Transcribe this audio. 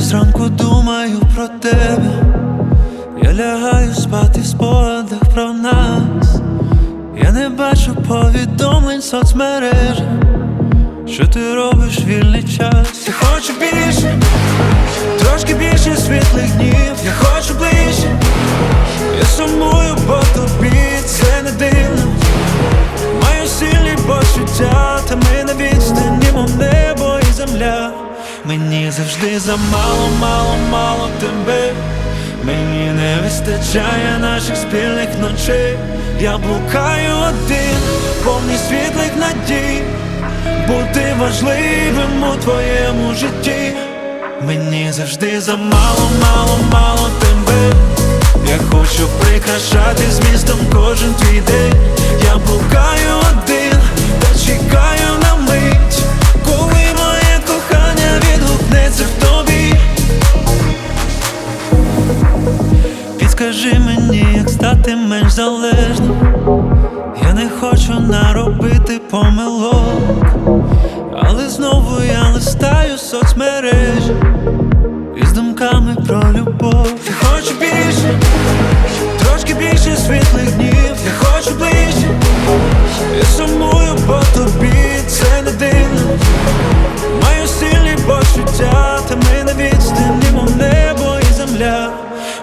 Зранку, думаю про тебе. Я лягаю спати в спогадах про нас. Я не бачу повідомлень в. Що ти робиш вільний час? Я хочу більше, трошки більше світлих днів. Мені завжди замало, мало, мало тебе. Мені не вистачає наших спільних ночей. Я блукаю один, повний світлих надій. Бути важливим у твоєму житті. Мені завжди замало, мало, мало стати менш залежним. Я не хочу наробити помилок, але знову я листаю соцмережі із думками про любов. Я хочу більше, трошки більше світлих днів. Я хочу ближче, я сумую по тобі, це не дивно. Маю сильні почуття, та ми на